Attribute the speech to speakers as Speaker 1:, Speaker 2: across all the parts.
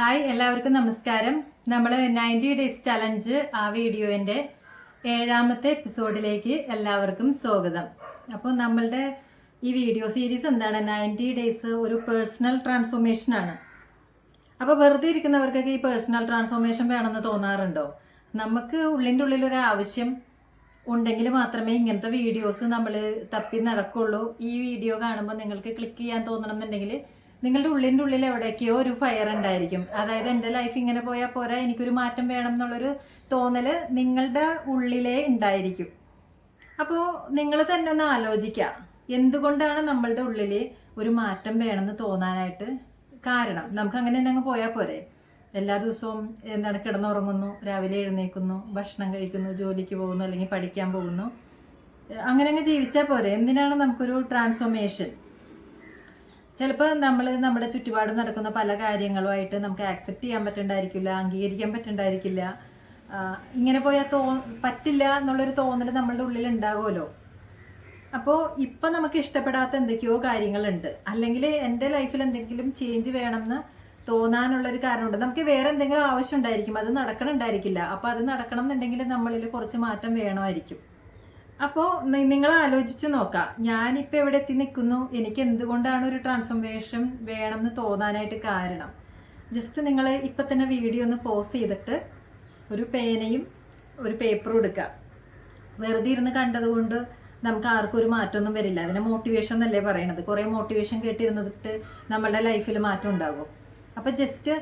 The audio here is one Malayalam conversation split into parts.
Speaker 1: ഹായ് എല്ലാവർക്കും നമസ്കാരം. നമ്മൾ നയന്റി ഡേയ്സ് ചലഞ്ച് ആ വീഡിയോന്റെ ഏഴാമത്തെ എപ്പിസോഡിലേക്ക് എല്ലാവർക്കും സ്വാഗതം. അപ്പോൾ നമ്മളുടെ ഈ വീഡിയോ സീരീസ് എന്താണ്? നയന്റി ഡേയ്സ് ഒരു പേഴ്സണൽ ട്രാൻസ്ഫോർമേഷൻ ആണ്. അപ്പോൾ വെറുതെ ഇരിക്കുന്നവർക്കൊക്കെ ഈ പേഴ്സണൽ ട്രാൻസ്ഫോർമേഷൻ വേണമെന്ന് തോന്നാറുണ്ടോ? നമുക്ക് ഉള്ളിന്റെ ഉള്ളിൽ ഒരു ആവശ്യം ഉണ്ടെങ്കിൽ മാത്രമേ ഇങ്ങനത്തെ വീഡിയോസ് നമ്മൾ തപ്പി നടക്കുള്ളൂ. ഈ വീഡിയോ കാണുമ്പോൾ നിങ്ങൾക്ക് ക്ലിക്ക് ചെയ്യാൻ തോന്നണമെന്നുണ്ടെങ്കിൽ നിങ്ങളുടെ ഉള്ളിന്റെ ഉള്ളിൽ എവിടേക്കോ ഒരു ഫയർ ഉണ്ടായിരിക്കും. അതായത് എന്റെ ലൈഫ് ഇങ്ങനെ പോയാൽ പോരാ എനിക്കൊരു മാറ്റം വേണം എന്നുള്ളൊരു തോന്നൽ നിങ്ങളുടെ ഉള്ളിലേ ഉണ്ടായിരിക്കും. അപ്പോൾ നിങ്ങൾ തന്നെ ഒന്ന് ആലോചിക്കുക എന്തുകൊണ്ടാണ് നമ്മളുടെ ഉള്ളിൽ ഒരു മാറ്റം വേണമെന്ന് തോന്നാനായിട്ട് കാരണം? നമുക്ക് അങ്ങനെ തന്നെ അങ്ങ് പോയാൽ പോരെ. എല്ലാ ദിവസവും എന്താണ് കിടന്നുറങ്ങുന്നു രാവിലെ എഴുന്നേക്കുന്നു ഭക്ഷണം കഴിക്കുന്നു ജോലിക്ക് പോകുന്നു അല്ലെങ്കിൽ പഠിക്കാൻ പോകുന്നു. അങ്ങനെ അങ്ങ് ജീവിച്ചാൽ പോരെ. എന്തിനാണ് നമുക്കൊരു ട്രാൻസ്ഫോർമേഷൻ ചിലപ്പോൾ നമ്മൾ നമ്മുടെ ചുറ്റുപാടും നടക്കുന്ന പല കാര്യങ്ങളുമായിട്ട് നമുക്ക് ആക്സെപ്റ്റ് ചെയ്യാൻ പറ്റണ്ടായിരിക്കില്ല അംഗീകരിക്കാൻ പറ്റണ്ടായിരിക്കില്ല. ഇങ്ങനെ പോയാൽ തോ പറ്റില്ല എന്നുള്ളൊരു തോന്നൽ നമ്മളുടെ ഉള്ളിൽ ഉണ്ടാകുമല്ലോ. അപ്പോൾ ഇപ്പം നമുക്ക് ഇഷ്ടപ്പെടാത്ത എന്തൊക്കെയോ കാര്യങ്ങളുണ്ട്. അല്ലെങ്കിൽ എന്റെ ലൈഫിൽ എന്തെങ്കിലും ചേഞ്ച് വേണമെന്ന് തോന്നാനുള്ളൊരു കാരണമുണ്ട്. നമുക്ക് വേറെ എന്തെങ്കിലും ആവശ്യം ഉണ്ടായിരിക്കും. അത് നടക്കണുണ്ടായിരിക്കില്ല. അപ്പോൾ അത് നടക്കണം എന്നുണ്ടെങ്കിൽ നമ്മളിൽ കുറച്ച് മാറ്റം വേണമായിരിക്കും. അപ്പോൾ നിങ്ങൾ ആലോചിച്ച് നോക്കാം. ഞാനിപ്പോൾ എവിടെ എത്തി നിൽക്കുന്നു എനിക്ക് എന്തുകൊണ്ടാണ് ഒരു ട്രാൻസ്ഫോർമേഷൻ വേണമെന്ന് തോന്നാനായിട്ട് കാരണം? ജസ്റ്റ് നിങ്ങൾ ഇപ്പം തന്നെ വീഡിയോ ഒന്ന് പോസ് ചെയ്തിട്ട് ഒരു പേനയും ഒരു പേപ്പറും എടുക്കുക വെറുതെ ഇരുന്ന് കണ്ടതുകൊണ്ട് നമുക്ക് ആർക്കും ഒരു മാറ്റമൊന്നും വരില്ല. അതിനെ മോട്ടിവേഷൻ എന്നല്ലേ പറയണത്? കുറേ മോട്ടിവേഷൻ കേട്ടിരുന്നിട്ട് നമ്മളുടെ ലൈഫിൽ മാറ്റം ഉണ്ടാകും. അപ്പോൾ ജസ്റ്റ്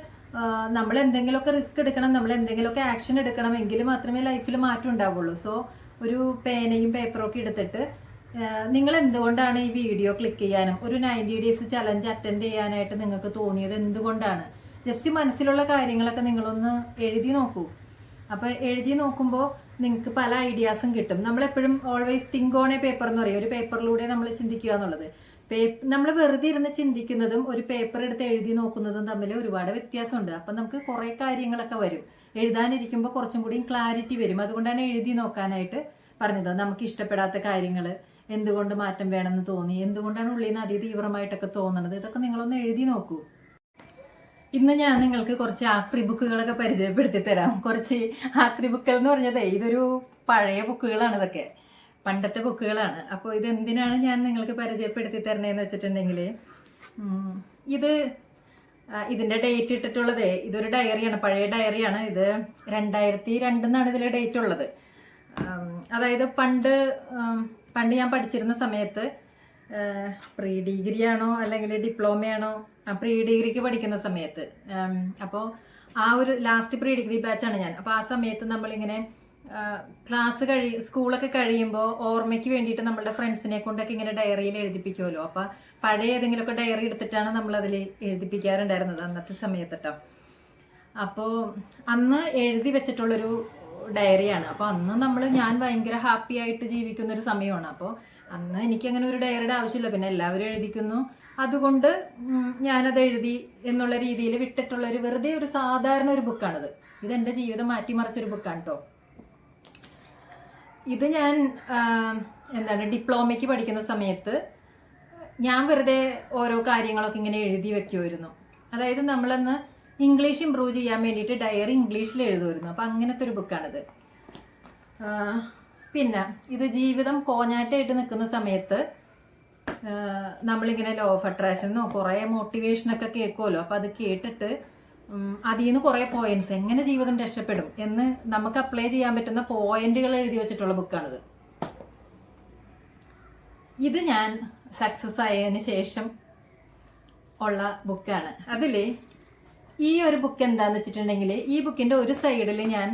Speaker 1: നമ്മൾ എന്തെങ്കിലുമൊക്കെ റിസ്ക് എടുക്കണം നമ്മൾ എന്തെങ്കിലുമൊക്കെ ആക്ഷൻ എടുക്കണം എങ്കിൽ മാത്രമേ ലൈഫിൽ മാറ്റം ഉണ്ടാവുള്ളൂ. സോ ഒരു പേനയും പേപ്പറും ഒക്കെ എടുത്തിട്ട് നിങ്ങൾ എന്തുകൊണ്ടാണ് ഈ വീഡിയോ ക്ലിക്ക് ചെയ്യാനും? ഒരു നയന്റി ഡേയ്സ് ചലഞ്ച് അറ്റൻഡ് ചെയ്യാനായിട്ട് നിങ്ങൾക്ക് തോന്നിയത് എന്തുകൊണ്ടാണ്? ജസ്റ്റ് മനസ്സിലുള്ള കാര്യങ്ങളൊക്കെ നിങ്ങളൊന്ന് എഴുതി നോക്കൂ. അപ്പോൾ എഴുതി നോക്കുമ്പോൾ നിങ്ങൾക്ക് പല ഐഡിയാസും കിട്ടും. നമ്മളെപ്പോഴും always think on a paper എന്ന് പറയും. ഒരു പേപ്പറിലൂടെ നമ്മൾ ചിന്തിക്കുക എന്നുള്ളത്. നമ്മൾ വെറുതെ ഇരുന്ന് ചിന്തിക്കുന്നതും ഒരു പേപ്പർ എടുത്ത് എഴുതി നോക്കുന്നതും തമ്മിൽ ഒരുപാട് വ്യത്യാസമുണ്ട്. അപ്പം നമുക്ക് കുറേ കാര്യങ്ങളൊക്കെ വരും. എഴുതാനിരിക്കുമ്പോൾ കുറച്ചും കൂടി ക്ലാരിറ്റി വരും. അതുകൊണ്ടാണ് എഴുതി നോക്കാനായിട്ട് പറഞ്ഞത്. നമുക്ക് ഇഷ്ടപ്പെടാത്ത കാര്യങ്ങൾ എന്തുകൊണ്ട് മാറ്റം വേണമെന്ന് തോന്നി? എന്തുകൊണ്ടാണ് ഉള്ളിൽ നിന്ന് അതിതീവ്രമായിട്ടൊക്കെ തോന്നുന്നത് ഇതൊക്കെ നിങ്ങളൊന്ന് എഴുതി നോക്കൂ. ഇന്ന് ഞാൻ നിങ്ങൾക്ക് കുറച്ച് ആക്രി ബുക്കുകളൊക്കെ പരിചയപ്പെടുത്തി തരാം. കുറച്ച് ആക്രി ബുക്കുകൾ എന്ന് പറഞ്ഞതേ ഇതൊരു പഴയ ബുക്കുകളാണ് ഇതൊക്കെ. പണ്ടത്തെ ബുക്കുകളാണ്. അപ്പോൾ ഇത് എന്തിനാണ് ഞാൻ നിങ്ങൾക്ക് പരിചയപ്പെടുത്തി തരണേന്ന് വെച്ചിട്ടുണ്ടെങ്കിൽ ഇത് ഇതിന്റെ ഡേറ്റ് ഇട്ടിട്ടുള്ളത് ഇതൊരു ഡയറിയാണ് പഴയ ഡയറിയാണ്. ഇത് രണ്ടായിരത്തി രണ്ടെന്നാണ് ഇതിലെ ഡേറ്റ് ഉള്ളത്. അതായത് പണ്ട് പണ്ട് ഞാൻ പഠിച്ചിരുന്ന സമയത്ത് പ്രീ ഡിഗ്രി ആണോ അല്ലെങ്കിൽ ഡിപ്ലോമയാണോ പ്രീ ഡിഗ്രിക്ക് പഠിക്കുന്ന സമയത്ത് അപ്പോൾ ആ ഒരു ലാസ്റ്റ് പ്രീ ഡിഗ്രി ബാച്ചാണ് ഞാൻ. അപ്പോൾ ആ സമയത്ത് നമ്മളിങ്ങനെ ക്ലാസ് കഴി സ്കൂളൊക്കെ കഴിയുമ്പോൾ ഓർമ്മയ്ക്ക് വേണ്ടിയിട്ട് നമ്മളുടെ ഫ്രണ്ട്സിനെ കൊണ്ടൊക്കെ ഇങ്ങനെ ഡയറിയിൽ എഴുതിപ്പിക്കുമല്ലോ അപ്പോൾ പഴയ ഏതെങ്കിലുമൊക്കെ ഡയറി എടുത്തിട്ടാണ് നമ്മൾ അതിൽ എഴുതിപ്പിക്കാറുണ്ടായിരുന്നത് അന്നത്തെ സമയത്തിട്ടോ. അപ്പോൾ അന്ന് എഴുതി വെച്ചിട്ടുള്ളൊരു ഡയറിയാണ്. അപ്പോൾ അന്ന് നമ്മൾ ഞാൻ ഭയങ്കര ഹാപ്പി ആയിട്ട് ജീവിക്കുന്ന ഒരു സമയമാണ്. അപ്പോൾ അന്ന് എനിക്ക് അങ്ങനെ ഒരു ഡയറിയുടെ ആവശ്യമില്ല. പിന്നെ എല്ലാവരും എഴുതിക്കുന്നു. അതുകൊണ്ട് ഞാനത് എഴുതി എന്നുള്ള രീതിയിൽ വിട്ടിട്ടുള്ള ഒരു വെറുതെ ഒരു സാധാരണ ഒരു ബുക്കാണിത്. ഇത് എന്റെ ജീവിതം മാറ്റിമറിച്ചൊരു ബുക്കാണ് കേട്ടോ ഇത് ഞാൻ എന്താണ് ഡിപ്ലോമയ്ക്ക് പഠിക്കുന്ന സമയത്ത് ഞാൻ വെറുതെ ഓരോ കാര്യങ്ങളൊക്കെ ഇങ്ങനെ എഴുതി വെക്കുമായിരുന്നു അതായത് നമ്മളന്ന് ഇംഗ്ലീഷ് ഇമ്പ്രൂവ് ചെയ്യാൻ വേണ്ടിയിട്ട് ഡയറി ഇംഗ്ലീഷിൽ എഴുതുമായിരുന്നു അപ്പം അങ്ങനത്തെ ഒരു ബുക്കാണിത് പിന്നെ ഇത് ജീവിതം കോഞ്ഞാട്ടായിട്ട് നിൽക്കുന്ന സമയത്ത് നമ്മളിങ്ങനെ ലോ ഓഫ് അട്രാക്ഷനോ കുറേ മോട്ടിവേഷനൊക്കെ കേൾക്കുമല്ലോ അപ്പം അത് കേട്ടിട്ട് അതിൽ നിന്ന് കുറേ പോയിന്റ്സ് എങ്ങനെ ജീവിതം രക്ഷപ്പെടും എന്ന് നമുക്ക് അപ്ലൈ ചെയ്യാൻ പറ്റുന്ന പോയിന്റുകൾ എഴുതി വെച്ചിട്ടുള്ള ബുക്കാണിത് ഇത് ഞാൻ സക്സസ് ആയതിന് ശേഷം ഉള്ള ബുക്കാണ് അതിൽ ഈ ഒരു ബുക്ക് എന്താന്ന് വെച്ചിട്ടുണ്ടെങ്കിൽ ഈ ബുക്കിന്റെ ഒരു സൈഡിൽ ഞാൻ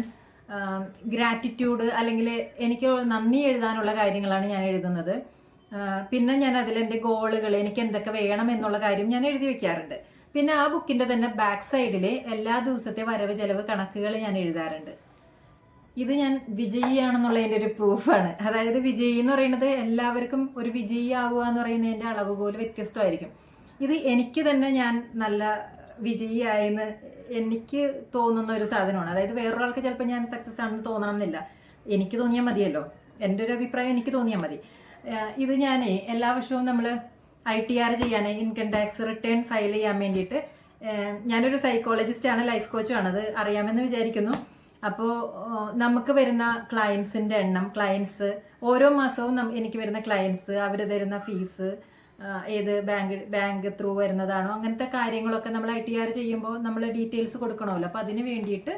Speaker 1: ഗ്രാറ്റിറ്റ്യൂഡ് അല്ലെങ്കിൽ എനിക്ക് നന്ദി എഴുതാനുള്ള കാര്യങ്ങളാണ് ഞാൻ എഴുതുന്നത്. പിന്നെ ഞാൻ അതിൽ എന്റെ ഗോളുകൾ എനിക്ക് എന്തൊക്കെ വേണം എന്നുള്ള കാര്യം ഞാൻ എഴുതി വെക്കാറുണ്ട്. പിന്നെ ആ ബുക്കിന്റെ തന്നെ ബാക്ക് സൈഡിൽ എല്ലാ ദിവസത്തെ വരവ് ചെലവ് കണക്കുകൾ ഞാൻ എഴുതാറുണ്ട്. ഇത് ഞാൻ വിജയിയാണെന്നുള്ളതിന്റെ ഒരു പ്രൂഫാണ്. അതായത് വിജയി എന്ന് പറയുന്നത് എല്ലാവർക്കും ഒരു വിജയി ആവുക എന്ന് പറയുന്നതിന്റെ അളവ് പോലും വ്യത്യസ്തമായിരിക്കും. ഇത് എനിക്ക് തന്നെ ഞാൻ നല്ല വിജയിയായെന്ന് എനിക്ക് തോന്നുന്ന ഒരു സാധനമാണ്. അതായത് വേറൊരാൾക്ക് ചിലപ്പോൾ ഞാൻ സക്സസ് ആണെന്ന് തോന്നണം എന്നില്ല എനിക്ക് തോന്നിയാൽ മതിയല്ലോ. എന്റെ ഒരു അഭിപ്രായം എനിക്ക് തോന്നിയാൽ മതി. ഇത് ഞാൻ എല്ലാ വർഷവും നമ്മൾ ഐ ടി ആർ ചെയ്യാൻ ഇൻകം ടാക്സ് റിട്ടേൺ ഫയൽ ചെയ്യാൻ വേണ്ടിയിട്ട്. ഞാനൊരു സൈക്കോളജിസ്റ്റ് ആണ് ലൈഫ് കോച്ചും ആണ്. അത് അറിയാമെന്ന് വിചാരിക്കുന്നു. അപ്പോൾ നമുക്ക് വരുന്ന ക്ലയൻസിന്റെ എണ്ണം ക്ലയൻസ് ഓരോ മാസവും എനിക്ക് വരുന്ന ക്ലയൻസ് അവർ തരുന്ന ഫീസ് ഏത് ബാങ്ക് ബാങ്ക് ത്രൂ വരുന്നതാണോ അങ്ങനത്തെ കാര്യങ്ങളൊക്കെ നമ്മൾ ഐ ടി ആർ ചെയ്യുമ്പോൾ നമ്മൾ ഡീറ്റെയിൽസ് കൊടുക്കണമല്ലോ. അപ്പോൾ അതിന് വേണ്ടിയിട്ട്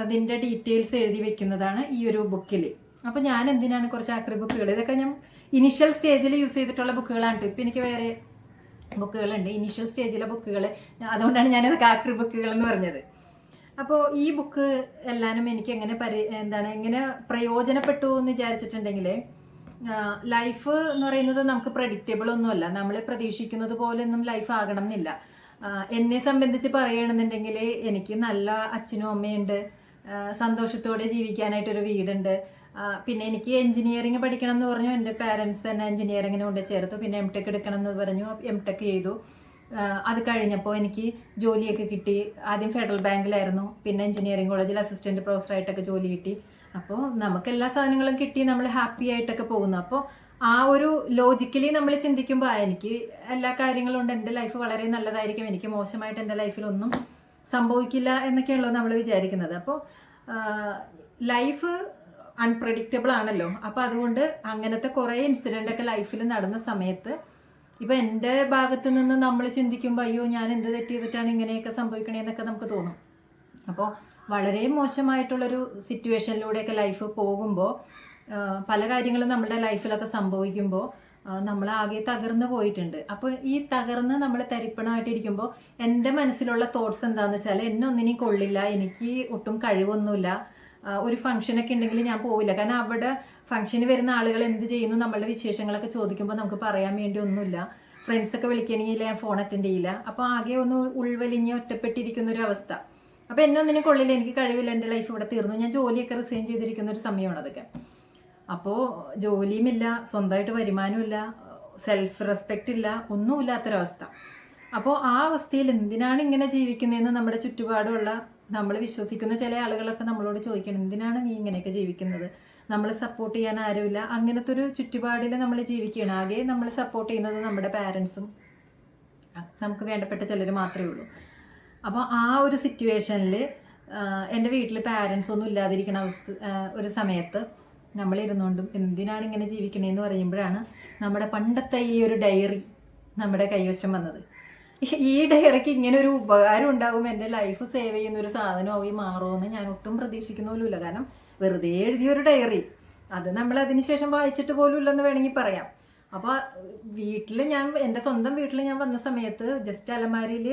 Speaker 1: അതിന്റെ ഡീറ്റെയിൽസ് എഴുതി വെക്കുന്നതാണ് ഈ ഒരു ബുക്കിൽ അപ്പോൾ ഞാൻ എന്തിനാണ് കുറച്ച് ആക്രി ബുക്കുകൾ ഇതൊക്കെ ഞാൻ ഇനിഷ്യൽ സ്റ്റേജിൽ യൂസ് ചെയ്തിട്ടുള്ള ബുക്കുകളാണ്. ഇപ്പം എനിക്ക് വേറെ ബുക്കുകളുണ്ട് ഇനിഷ്യൽ സ്റ്റേജിലെ ബുക്കുകൾ അതുകൊണ്ടാണ് ഞാനത് കാക്രി ബുക്കുകൾ എന്ന് പറഞ്ഞത്. അപ്പോൾ ഈ ബുക്ക് എല്ലാനും എനിക്ക് എങ്ങനെ പരി എന്താണ് എങ്ങനെ പ്രയോജനപ്പെട്ടു എന്ന് വിചാരിച്ചിട്ടുണ്ടെങ്കിൽ ലൈഫ് എന്ന് പറയുന്നത് നമുക്ക് പ്രഡിക്റ്റബിൾ ഒന്നുമല്ല. നമ്മൾ പ്രതീക്ഷിക്കുന്നത് പോലെയൊന്നും ലൈഫ് ആകണം എന്നില്ല. എന്നെ സംബന്ധിച്ച് പറയുകയാണെന്നുണ്ടെങ്കിൽ എനിക്ക് നല്ല അച്ഛനും അമ്മയുണ്ട്. സന്തോഷത്തോടെ ജീവിക്കാനായിട്ടൊരു വീടുണ്ട്. പിന്നെ എനിക്ക് എഞ്ചിനീയറിംഗ് പഠിക്കണം എന്ന് പറഞ്ഞു. എന്റെ പാരൻസ് തന്നെ എഞ്ചിനീയറിങ്ങിന് കൊണ്ട് ചേർത്തു പിന്നെ എം ടെക് എടുക്കണം എന്ന് പറഞ്ഞു. എം ടെക് ചെയ്തു അത് കഴിഞ്ഞപ്പോൾ എനിക്ക് ജോലിയൊക്കെ കിട്ടി. ആദ്യം ഫെഡറൽ ബാങ്കിലായിരുന്നു പിന്നെ എഞ്ചിനീയറിംഗ് കോളേജിൽ അസിസ്റ്റന്റ് പ്രൊഫസറായിട്ടൊക്കെ ജോലി കിട്ടി. അപ്പോൾ നമുക്ക് എല്ലാ സാധനങ്ങളും കിട്ടി. നമ്മൾ ഹാപ്പി ആയിട്ടൊക്കെ പോകുന്നു. അപ്പോൾ ആ ഒരു ലോജിക്കലി നമ്മൾ ചിന്തിക്കുമ്പോൾ എനിക്ക് എല്ലാ കാര്യങ്ങളും ഉണ്ട്. എന്റെ ലൈഫ് വളരെ നല്ലതായിരിക്കും. എനിക്ക് മോശമായിട്ട് എന്റെ ലൈഫിലൊന്നും സംഭവിക്കില്ല എന്നൊക്കെയാണല്ലോ നമ്മൾ വിചാരിക്കുന്നത്. അപ്പോൾ ലൈഫ് അൺപ്രഡിക്റ്റബിൾ ആണല്ലോ. അപ്പോൾ അതുകൊണ്ട് അങ്ങനത്തെ കുറേ ഇൻസിഡന്റ് ഒക്കെ ലൈഫിൽ നടന്ന സമയത്ത് ഇപ്പൊ എന്റെ ഭാഗത്ത് നിന്ന് നമ്മൾ ചിന്തിക്കുമ്പോൾ അയ്യോ ഞാൻ എന്ത് തെറ്റ് ചെയ്തിട്ടാണ് ഇങ്ങനെയൊക്കെ സംഭവിക്കണേന്നൊക്കെ നമുക്ക് തോന്നും. അപ്പോൾ വളരെ മോശമായിട്ടുള്ളൊരു സിറ്റുവേഷനിലൂടെയൊക്കെ ലൈഫ് പോകുമ്പോൾ പല കാര്യങ്ങളും നമ്മുടെ ലൈഫിലൊക്കെ സംഭവിക്കുമ്പോൾ നമ്മൾ ആകെ തകർന്നു പോയിട്ടുണ്ട്. അപ്പോൾ ഈ തകർന്ന് നമ്മൾ തരിപ്പണമായിട്ടിരിക്കുമ്പോൾ എന്റെ മനസ്സിലുള്ള തോട്ട്സ് എന്താണെന്ന് വെച്ചാൽ എന്നെ ഒന്നിനും കൊള്ളില്ല. എനിക്ക് ഒട്ടും കഴിവൊന്നുമില്ല. ഒരു ഫംഗ്ഷനൊക്കെ ഉണ്ടെങ്കിൽ ഞാൻ പോവില്ല. കാരണം അവിടെ ഫംഗ്ഷന് വരുന്ന ആളുകൾ എന്ത് ചെയ്യുന്നു നമ്മളുടെ വിശേഷങ്ങളൊക്കെ ചോദിക്കുമ്പോൾ നമുക്ക് പറയാൻ വേണ്ടി ഒന്നുമില്ല. ഫ്രണ്ട്സൊക്കെ വിളിക്കണമെങ്കിൽ ഞാൻ ഫോൺ അറ്റൻഡ് ചെയ്യില്ല. അപ്പോൾ ആകെ ഒന്ന് ഉൾവലിഞ്ഞ് ഒറ്റപ്പെട്ടിരിക്കുന്ന ഒരു അവസ്ഥ. അപ്പോൾ എന്നെ ഒന്നിനും കൊള്ളില്ല. എനിക്ക് കഴിവില്ല. എന്റെ ലൈഫ് ഇവിടെ തീർന്നു. ഞാൻ ജോലിയൊക്കെ റിസൈൻ ചെയ്തിരിക്കുന്ന ഒരു സമയമാണ് അതൊക്കെ. അപ്പോൾ ജോലിയുമില്ല സ്വന്തമായിട്ട് വരുമാനമില്ല സെൽഫ് റെസ്പെക്റ്റ് ഇല്ല ഒന്നുമില്ലാത്തൊരവസ്ഥ. അപ്പോൾ ആ അവസ്ഥയിൽ എന്തിനാണ് ഇങ്ങനെ ജീവിക്കുന്നതെന്ന് നമ്മുടെ ചുറ്റുപാടുമുള്ള നമ്മൾ വിശ്വസിക്കുന്ന ചില ആളുകളൊക്കെ നമ്മളോട് ചോദിക്കണം എന്തിനാണ് നീ ഇങ്ങനെയൊക്കെ ജീവിക്കുന്നത്? നമ്മൾ സപ്പോർട്ട് ചെയ്യാൻ ആരുമില്ല. അങ്ങനത്തെ ഒരു ചുറ്റുപാടിൽ നമ്മൾ ജീവിക്കുകയാണ്. ആകെ നമ്മൾ സപ്പോർട്ട് ചെയ്യുന്നത് നമ്മുടെ പാരൻസും നമുക്ക് വേണ്ടപ്പെട്ട ചിലർ മാത്രമേ ഉള്ളൂ. അപ്പോൾ ആ ഒരു സിറ്റുവേഷനിൽ എന്റെ വീട്ടിൽ പാരൻസ് ഒന്നും ഇല്ലാതിരിക്കുന്ന അവസ്ഥ ഒരു സമയത്ത് നമ്മളിരുന്നുകൊണ്ടും എന്തിനാണ് ഇങ്ങനെ ജീവിക്കണേന്ന് പറയുമ്പോഴാണ് നമ്മുടെ പണ്ടത്തെ ഈ ഒരു ഡയറി നമ്മുടെ കൈവശം വന്നത്. ഈ- ഇറക്കി ഇങ്ങനെ ഒരു ഉപകാരം ഉണ്ടാകും എന്റെ ലൈഫ് സേവ് ചെയ്യുന്ന ഒരു സാധനമായി മാറുമെന്ന് ഞാൻ ഒട്ടും പ്രതീക്ഷിക്കുന്ന പോലുമില്ല. കാരണം വെറുതെ എഴുതിയ ഒരു ഡയറി അത് നമ്മൾ അതിനുശേഷം വായിച്ചിട്ട് പോലും ഇല്ലെന്ന് വേണമെങ്കിൽ പറയാം. അപ്പോൾ വീട്ടിൽ ഞാൻ എന്റെ സ്വന്തം വീട്ടിൽ ഞാൻ വന്ന സമയത്ത് ജസ്റ്റ് അലമാരിയിൽ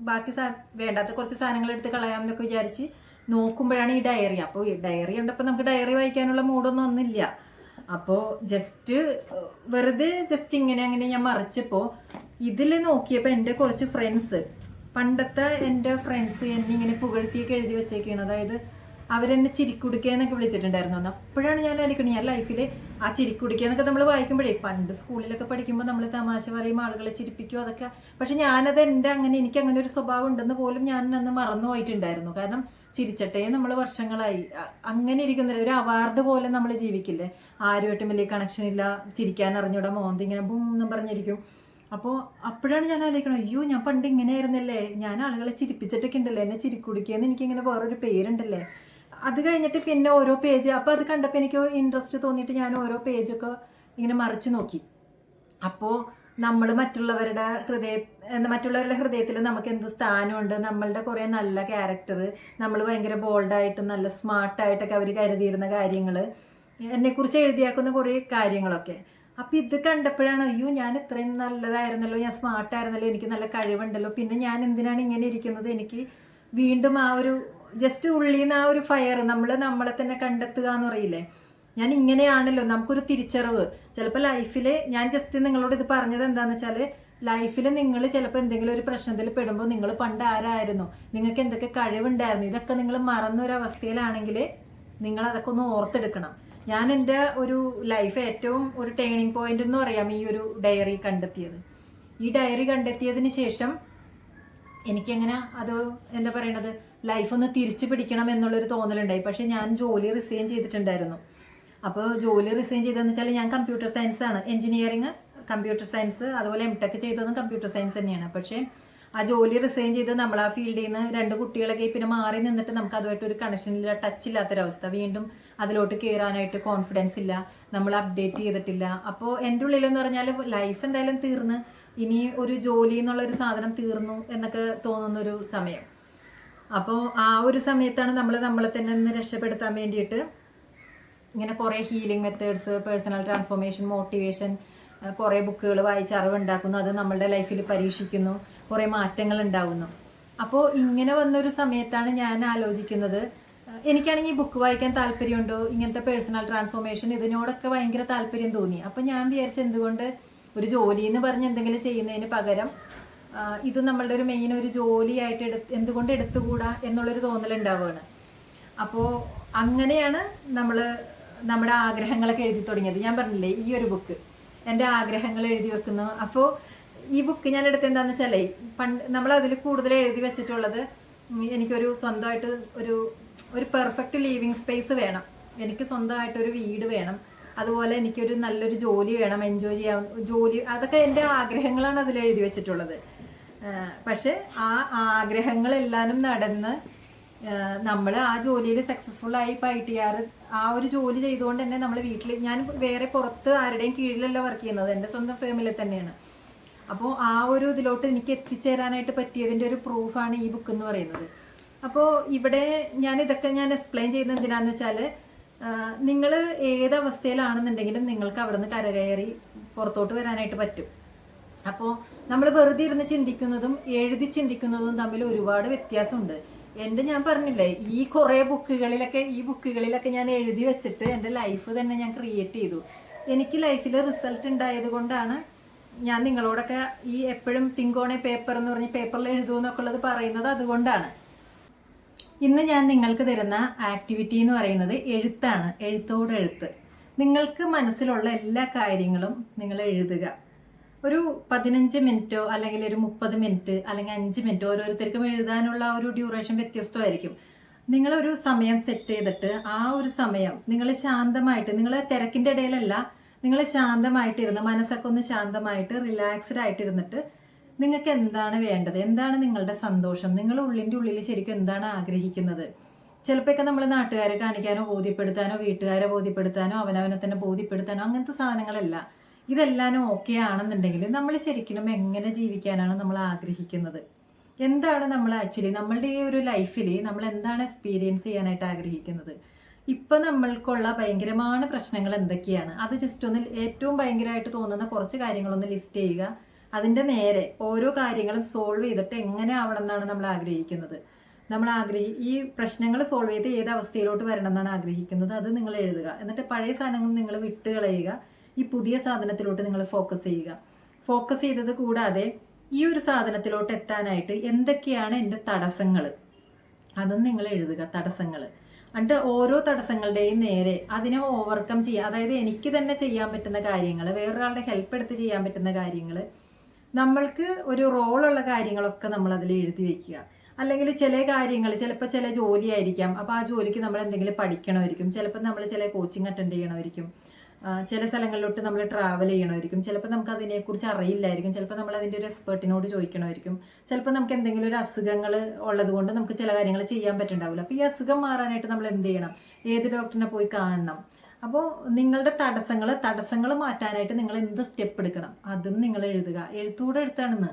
Speaker 1: ബാക്കി വേണ്ടാത്ത കുറച്ച് സാധനങ്ങൾ എടുത്ത് കളയാമെന്നൊക്കെ വിചാരിച്ച് നോക്കുമ്പോഴാണ് ഈ ഡയറി അപ്പോൾ ഈ ഡയറി ഉണ്ടപ്പോൾ നമുക്ക് ഡയറി വായിക്കാനുള്ള മൂഡൊന്നും ഒന്നില്ല അപ്പോൾ ജസ്റ്റ് വെറുതെ ജസ്റ്റ് ഇങ്ങനെ അങ്ങനെ ഞാൻ മറിച്ചപ്പോൾ ഇതിൽ നോക്കിയപ്പോൾ എന്റെ കുറച്ച് ഫ്രണ്ട്സ് പണ്ടത്തെ എന്റെ ഫ്രണ്ട്സ് എന്നെ ഇങ്ങനെ പുകഴ്ത്തിയൊക്കെ എഴുതി വെച്ചേക്കാണ് അതായത് അവരെന്നെ ചിരിക്കുടക്കേന്നൊക്കെ വിളിച്ചിട്ടുണ്ടായിരുന്നു. അന്ന് അപ്പോഴാണ് ഞാൻ ആലോചിക്കണത് ഞാൻ ലൈഫിൽ ആ ചിരിക്കുടക്കേന്നൊക്കെ നമ്മൾ വായിക്കുമ്പോഴേ പണ്ട് സ്കൂളിലൊക്കെ പഠിക്കുമ്പോൾ നമ്മൾ തമാശ പറയും ആളുകളെ ചിരിപ്പിക്കും അതൊക്കെ. പക്ഷെ ഞാനത് എന്റെ അങ്ങനെ എനിക്ക് അങ്ങനെ ഒരു സ്വഭാവം ഉണ്ടെന്ന് പോലും ഞാൻ അന്ന് മറന്നു പോയിട്ടുണ്ടായിരുന്നു. കാരണം ചിരിച്ചട്ടേ നമ്മൾ വർഷങ്ങളായി. അങ്ങനെ ഇരിക്കുന്ന ഒരു അവാർഡ് പോലെ നമ്മൾ ജീവിക്കില്ലേ? ആരുമായിട്ടും വലിയ കണക്ഷൻ ഇല്ല. ചിരിക്കാൻ അറിഞ്ഞൂടാ മോന്തി ഇങ്ങനെ ബും എന്നും പറഞ്ഞിരിക്കും. അപ്പോൾ അപ്പോഴാണ് ഞാൻ ആലോചിക്കണം അയ്യോ ഞാൻ പണ്ട് ഇങ്ങനെയായിരുന്നല്ലേ ഞാൻ ആളുകളെ ചിരിപ്പിച്ചിട്ടൊക്കെ ഉണ്ടല്ലേ? എന്നെ ചിരിക്കുടിക്കുകയെന്ന് എനിക്കിങ്ങനെ വേറൊരു പേരുണ്ടല്ലേ? അത് കഴിഞ്ഞിട്ട് പിന്നെ ഓരോ പേജ് അപ്പോൾ അത് കണ്ടപ്പോൾ എനിക്ക് ഇൻട്രസ്റ്റ് തോന്നിയിട്ട് ഞാൻ ഓരോ പേജൊക്കെ ഇങ്ങനെ മറിച്ച് നോക്കി. അപ്പോൾ നമ്മൾ മറ്റുള്ളവരുടെ ഹൃദയ മറ്റുള്ളവരുടെ ഹൃദയത്തിൽ നമുക്ക് എന്ത് സ്ഥാനമുണ്ട്? നമ്മളുടെ കുറേ നല്ല ക്യാരക്ടർ നമ്മൾ ഭയങ്കര ബോൾഡായിട്ടും നല്ല സ്മാർട്ടായിട്ടൊക്കെ അവർ കരുതിയിരുന്ന കാര്യങ്ങൾ എന്നെക്കുറിച്ച് എഴുതിയാക്കുന്ന കുറേ കാര്യങ്ങളൊക്കെ. അപ്പൊ ഇത് കണ്ടപ്പോഴാണ് അയ്യോ ഞാൻ ഇത്രയും നല്ലതായിരുന്നല്ലോ ഞാൻ സ്മാർട്ടായിരുന്നല്ലോ എനിക്ക് നല്ല കഴിവുണ്ടല്ലോ. പിന്നെ ഞാൻ എന്തിനാണ് ഇങ്ങനെ ഇരിക്കുന്നത്? എനിക്ക് വീണ്ടും ആ ഒരു ജസ്റ്റ് ഉള്ളിൽ നിന്ന് ആ ഒരു ഫയർ നമ്മൾ നമ്മളെ തന്നെ കണ്ടെത്തുക എന്ന് പറയില്ലേ? ഞാൻ ഇങ്ങനെയാണല്ലോ നമുക്കൊരു തിരിച്ചറിവ്. ചിലപ്പോൾ ലൈഫിൽ ഞാൻ ജസ്റ്റ് നിങ്ങളോട് ഇത് പറഞ്ഞത് എന്താണെന്ന് വെച്ചാൽ ലൈഫിൽ നിങ്ങൾ ചിലപ്പോൾ എന്തെങ്കിലും ഒരു പ്രശ്നത്തിൽ പെടുമ്പോൾ നിങ്ങൾ പണ്ട് ആരായിരുന്നു? നിങ്ങൾക്ക് എന്തൊക്കെ കഴിവുണ്ടായിരുന്നു? ഇതൊക്കെ നിങ്ങൾ മറന്നൊരവസ്ഥയിലാണെങ്കിൽ നിങ്ങൾ അതൊക്കെ ഒന്ന് ഓർത്തെടുക്കണം. ഞാൻ എന്റെ ഒരു ലൈഫ് ഏറ്റവും ഒരു ടേണിംഗ് പോയിന്റ് എന്ന് പറയാം ഈ ഒരു ഡയറി കണ്ടെത്തിയത്. ഈ ഡയറി കണ്ടെത്തിയതിന് ശേഷം എനിക്കെങ്ങനെ അത് എന്താ പറയണത്? ലൈഫ് ഒന്ന് തിരിച്ചു പിടിക്കണം എന്നുള്ളൊരു തോന്നലുണ്ടായി. പക്ഷെ ഞാൻ ജോലി റിസൈൻ ചെയ്തിട്ടുണ്ടായിരുന്നു. അപ്പോൾ ജോലി റിസൈൻ ചെയ്തതെന്ന് വെച്ചാൽ ഞാൻ കമ്പ്യൂട്ടർ സയൻസ് ആണ്. എഞ്ചിനീയറിങ് കമ്പ്യൂട്ടർ സയൻസ് അതുപോലെ എം ടെക് ചെയ്തതും കമ്പ്യൂട്ടർ സയൻസ് തന്നെയാണ്. പക്ഷേ ആ ജോലി റിസൈൻ ചെയ്ത് നമ്മൾ ആ ഫീൽഡിൽ നിന്ന് രണ്ട് കുട്ടികളൊക്കെ പിന്നെ മാറി നിന്നിട്ട് നമുക്ക് അതുമായിട്ട് ഒരു കണക്ഷൻ ഇല്ല ടച്ച് ഇല്ലാത്തൊരവസ്ഥ. വീണ്ടും അതിലോട്ട് കയറാനായിട്ട് കോൺഫിഡൻസ് ഇല്ല. നമ്മൾ അപ്ഡേറ്റ് ചെയ്തിട്ടില്ല. അപ്പോൾ എന്റെ ഉള്ളിലെന്ന് പറഞ്ഞാൽ ലൈഫ് എന്തായാലും തീർന്ന്. ഇനി ഒരു ജോലി എന്നുള്ള ഒരു സാധനം തീർന്നു എന്നൊക്കെ തോന്നുന്ന ഒരു സമയം. അപ്പോൾ ആ ഒരു സമയത്താണ് നമ്മൾ നമ്മളെ തന്നെ ഒന്ന് രക്ഷപ്പെടുത്താൻ വേണ്ടിയിട്ട് ഇങ്ങനെ കുറേ healing methods personal transformation motivation കുറേ ബുക്കുകൾ വായിച്ച് അറിവുണ്ടാക്കുന്നു. അത് നമ്മളുടെ ലൈഫിൽ പരീക്ഷിക്കുന്നു. കുറേ മാറ്റങ്ങൾ ഉണ്ടാകുന്നു അപ്പോൾ ഇങ്ങനെ വന്നൊരു സമയത്താണ് ഞാൻ ആലോചിക്കുന്നത്. എനിക്കാണെങ്കിൽ ബുക്ക് വായിക്കാൻ താല്പര്യമുണ്ടോ? ഇങ്ങനത്തെ പേഴ്സണൽ ട്രാൻസ്ഫോർമേഷൻ ഇതിനോടൊക്കെ ഭയങ്കര താല്പര്യം തോന്നി. അപ്പം ഞാൻ വിചാരിച്ചു എന്തുകൊണ്ട് ഒരു ജോലി എന്ന് പറഞ്ഞ് എന്തെങ്കിലും ചെയ്യുന്നതിന് പകരം ഇത് നമ്മളുടെ ഒരു മെയിൻ ഒരു ജോലിയായിട്ട് എടുത്ത് എന്തുകൊണ്ട് എടുത്തുകൂടാ എന്നുള്ളൊരു തോന്നലുണ്ടാവുകയാണ് അപ്പോൾ അങ്ങനെയാണ് നമ്മൾ നമ്മുടെ ആഗ്രഹങ്ങളൊക്കെ എഴുതി തുടങ്ങിയത്. ഞാൻ പറഞ്ഞില്ലേ ഈ ഒരു ബുക്ക്. എന്റെ ആഗ്രഹങ്ങൾ എഴുതി വെക്കുന്നു. അപ്പോൾ ഈ ബുക്ക് ഞാൻ എടുത്ത് എന്താണെന്ന് വെച്ചാലേ പണ്ട് നമ്മൾ അതിൽ കൂടുതൽ എഴുതി വെച്ചിട്ടുള്ളത് എനിക്കൊരു സ്വന്തമായിട്ട് ഒരു ഒരു പെർഫെക്റ്റ് ലീവിങ് സ്പേസ് വേണം. എനിക്ക് സ്വന്തമായിട്ടൊരു വീട് വേണം. അതുപോലെ എനിക്കൊരു നല്ലൊരു ജോലി വേണം എൻജോയ് ചെയ്യാൻ ജോലി അതൊക്കെ എന്റെ ആഗ്രഹങ്ങളാണ് അതിൽ എഴുതി വെച്ചിട്ടുള്ളത്. പക്ഷെ ആ ആഗ്രഹങ്ങളെല്ലാനും നടന്ന് നമ്മൾ ആ ജോലിയിൽ സക്സസ്ഫുൾ ആയി ഇപ്പോൾ ഐ ടി ആർ ആ ഒരു ജോലി ചെയ്തുകൊണ്ട് തന്നെ നമ്മൾ വീട്ടിൽ ഞാൻ വേറെ പുറത്ത് ആരുടെയും കീഴിലല്ല വർക്ക് ചെയ്യുന്നത്. എന്റെ സ്വന്തം ഫാമിലി തന്നെയാണ്. അപ്പോൾ ആ ഒരു ഇതിലോട്ട് എനിക്ക് എത്തിച്ചേരാനായിട്ട് പറ്റിയതിന്റെ ഒരു പ്രൂഫാണ് ഈ ബുക്ക് എന്ന് പറയുന്നത്. അപ്പോൾ ഇവിടെ ഞാൻ ഇതൊക്കെ ഞാൻ എക്സ്പ്ലെയിൻ ചെയ്യുന്നത് എന്തിനാന്ന് വെച്ചാൽ നിങ്ങൾ ഏത് നിങ്ങൾക്ക് അവിടെ നിന്ന് കരകയറി പുറത്തോട്ട് വരാനായിട്ട് പറ്റും. അപ്പോൾ നമ്മൾ വെറുതെ ഇരുന്ന് ചിന്തിക്കുന്നതും എഴുതി ചിന്തിക്കുന്നതും തമ്മിൽ ഒരുപാട് വ്യത്യാസമുണ്ട്. എന്റെ ഞാൻ പറഞ്ഞില്ലേ ഈ കുറേ ബുക്കുകളിലൊക്കെ ഈ ബുക്കുകളിലൊക്കെ ഞാൻ എഴുതി വെച്ചിട്ട് എന്റെ ലൈഫ് തന്നെ ഞാൻ ക്രിയേറ്റ് ചെയ്തു. എനിക്ക് ലൈഫിൽ റിസൾട്ട് ഉണ്ടായത് കൊണ്ടാണ് ഞാൻ നിങ്ങളോടൊക്കെ ഈ എപ്പോഴും തിങ്കോണേ പേപ്പർ എന്ന് പറഞ്ഞ് പേപ്പറിൽ എഴുതുമെന്നൊക്കെ ഉള്ളത് പറയുന്നത് അതുകൊണ്ടാണ്. ഇന്ന് ഞാൻ നിങ്ങൾക്ക് തരുന്ന ആക്ടിവിറ്റി എന്ന് പറയുന്നത് എഴുത്താണ് എഴുത്തോട് എഴുത്ത് നിങ്ങൾക്ക് മനസ്സിലുള്ള എല്ലാ കാര്യങ്ങളും നിങ്ങൾ എഴുതുക. ഒരു പതിനഞ്ച് മിനിറ്റോ അല്ലെങ്കിൽ ഒരു മുപ്പത് മിനിറ്റ് അല്ലെങ്കിൽ അഞ്ച് മിനിറ്റ് ഓരോരുത്തർക്കും എഴുതാനുള്ള ഒരു ഡ്യൂറേഷൻ വ്യത്യസ്തമായിരിക്കും. നിങ്ങളൊരു സമയം സെറ്റ് ചെയ്തിട്ട് ആ ഒരു സമയം നിങ്ങൾ ശാന്തമായിട്ട് നിങ്ങൾ തിരക്കിന്റെ ഇടയിലല്ല നിങ്ങൾ ശാന്തമായിട്ടിരുന്ന് മനസ്സൊക്കെ ഒന്ന് ശാന്തമായിട്ട് റിലാക്സ്ഡ് ആയിട്ടിരുന്നിട്ട് നിങ്ങൾക്ക് എന്താണ് വേണ്ടത്? എന്താണ് നിങ്ങളുടെ സന്തോഷം? നിങ്ങൾ ഉള്ളിന്റെ ഉള്ളിൽ ശരിക്കും എന്താണ് ആഗ്രഹിക്കുന്നത്? ചിലപ്പോഴൊക്കെ നമ്മൾ നാട്ടുകാരെ കാണിക്കാനോ ബോധ്യപ്പെടുത്താനോ വീട്ടുകാരെ ബോധ്യപ്പെടുത്താനോ അവനവനെ തന്നെ ബോധ്യപ്പെടുത്താനോ അങ്ങനത്തെ സാധനങ്ങളല്ല. ഇതെല്ലാനും ഓക്കെ ആണെന്നുണ്ടെങ്കിൽ നമ്മൾ ശരിക്കും എങ്ങനെ ജീവിക്കാനാണ് നമ്മൾ ആഗ്രഹിക്കുന്നത്? എന്താണ് നമ്മൾ ആക്ച്വലി നമ്മളുടെ ഈ ഒരു ലൈഫിൽ നമ്മൾ എന്താണ് എക്സ്പീരിയൻസ് ചെയ്യാനായിട്ട് ആഗ്രഹിക്കുന്നത്? ഇപ്പം നമ്മൾക്കുള്ള ഭയങ്കരமான പ്രശ്നങ്ങൾ എന്തൊക്കെയാണ്? അത് ജസ്റ്റ് ഒന്ന് ഏറ്റവും ഭയങ്കരമായിട്ട് തോന്നുന്ന കുറച്ച് കാര്യങ്ങളൊന്ന് ലിസ്റ്റ് ചെയ്യുക. അതിന്റെ നേരെ ഓരോ കാര്യങ്ങളും സോൾവ് ചെയ്തിട്ട് എങ്ങനെ ആവണം എന്നാണ് നമ്മൾ ആഗ്രഹിക്കുന്നത്. നമ്മൾ ആഗ്രഹി ഈ പ്രശ്നങ്ങൾ സോൾവ് ചെയ്ത് ഏത് അവസ്ഥയിലോട്ട് വരണം എന്നാണ് ആഗ്രഹിക്കുന്നത്. അത് നിങ്ങൾ എഴുതുക. എന്നിട്ട് പഴയ സാധനങ്ങൾ നിങ്ങൾ വിട്ട് കളയുക ഈ പുതിയ സാധനത്തിലോട്ട് നിങ്ങൾ ഫോക്കസ് ചെയ്യുക. ഫോക്കസ് ചെയ്തത് കൂടാതെ ഈ ഒരു സാധനത്തിലോട്ട് എത്താനായിട്ട് എന്തൊക്കെയാണ് എന്റെ തടസ്സങ്ങൾ അതും നിങ്ങൾ എഴുതുക തടസ്സങ്ങൾ എന്നിട്ട് ഓരോ തടസ്സങ്ങളുടെയും നേരെ അതിനെ ഓവർകം ചെയ്യുക. അതായത് എനിക്ക് തന്നെ ചെയ്യാൻ പറ്റുന്ന കാര്യങ്ങൾ വേറൊരാളുടെ ഹെൽപ്പ് എടുത്ത് ചെയ്യാൻ പറ്റുന്ന കാര്യങ്ങൾ നമ്മൾക്ക് ഒരു റോളുള്ള കാര്യങ്ങളൊക്കെ നമ്മൾ അതിൽ എഴുതി വെക്കുക. അല്ലെങ്കിൽ ചില കാര്യങ്ങൾ ചിലപ്പോൾ ചില ജോലിയായിരിക്കാം അപ്പോൾ ആ ജോലിക്ക് നമ്മൾ എന്തെങ്കിലും പഠിക്കണമായിരിക്കും. ചിലപ്പോൾ നമ്മൾ ചില കോച്ചിങ് അറ്റൻഡ് ചെയ്യണമായിരിക്കും. ചില സ്ഥലങ്ങളിലോട്ട് നമ്മൾ ട്രാവൽ ചെയ്യണമായിരിക്കും. ചിലപ്പോൾ നമുക്ക് അതിനെക്കുറിച്ച് അറിയില്ലായിരിക്കും. ചിലപ്പോൾ നമ്മൾ അതിന്റെ ഒരു എക്സ്പേർട്ടിനോട് ചോദിക്കണമായിരിക്കും. ചിലപ്പോൾ നമുക്ക് എന്തെങ്കിലും ഒരു അസുഖങ്ങൾ ഉള്ളത് കൊണ്ട് നമുക്ക് ചില കാര്യങ്ങൾ ചെയ്യാൻ പറ്റുന്നുണ്ടാവില്ല. അപ്പോൾ ഈ അസുഖം മാറാനായിട്ട് നമ്മൾ എന്ത് ചെയ്യണം? ഏത് ഡോക്ടറിനെ പോയി കാണണം? അപ്പോൾ നിങ്ങളുടെ തടസ്സങ്ങൾ തടസ്സങ്ങൾ മാറ്റാനായിട്ട് നിങ്ങൾ എന്ത് സ്റ്റെപ്പ് എടുക്കണം? അതും നിങ്ങൾ എഴുതുക. എഴുത്തൂടെ എഴുത്താണെന്ന്.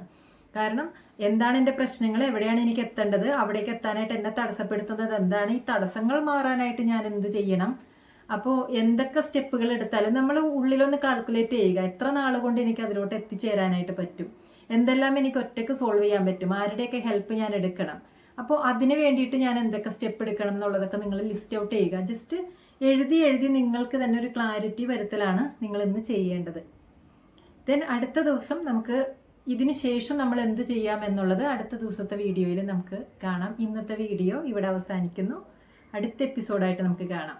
Speaker 1: കാരണം എന്താണ് എന്റെ പ്രശ്നങ്ങൾ? എവിടെയാണ് എനിക്ക് എത്തേണ്ടത്? അവിടേക്ക് എത്താനായിട്ട് എന്നെ തടസ്സപ്പെടുത്തുന്നത്? എന്താണ് ഈ തടസ്സങ്ങൾ മാറാനായിട്ട് ഞാൻ എന്ത് ചെയ്യണം? അപ്പോൾ എന്തൊക്കെ സ്റ്റെപ്പുകൾ എടുത്താലും നമ്മൾ ഉള്ളിലൊന്ന് കാൽക്കുലേറ്റ് ചെയ്യുക. എത്ര നാൾ കൊണ്ട് എനിക്ക് അതിലോട്ട് എത്തിച്ചേരാനായിട്ട് പറ്റും? എന്തെല്ലാം എനിക്ക് ഒറ്റയ്ക്ക് സോൾവ് ചെയ്യാൻ പറ്റും? ആരുടെയൊക്കെ ഹെൽപ്പ് ഞാൻ എടുക്കണം? അപ്പോൾ അതിന് വേണ്ടിയിട്ട് ഞാൻ എന്തൊക്കെ സ്റ്റെപ്പ് എടുക്കണം എന്നുള്ളതൊക്കെ നിങ്ങൾ ലിസ്റ്റ് ഔട്ട് ചെയ്യുക. ജസ്റ്റ് എഴുതി എഴുതി നിങ്ങൾക്ക് തന്നെ ഒരു ക്ലാരിറ്റി വരുത്തലാണ് നിങ്ങൾ ഇന്ന് ചെയ്യേണ്ടത്. ദെൻ അടുത്ത ദിവസം നമുക്ക് ഇതിന് ശേഷം നമ്മൾ എന്ത് ചെയ്യാം എന്നുള്ളത് അടുത്ത ദിവസത്തെ വീഡിയോയിൽ നമുക്ക് കാണാം. ഇന്നത്തെ വീഡിയോ ഇവിടെ അവസാനിക്കുന്നു. അടുത്ത എപ്പിസോഡായിട്ട് നമുക്ക് കാണാം.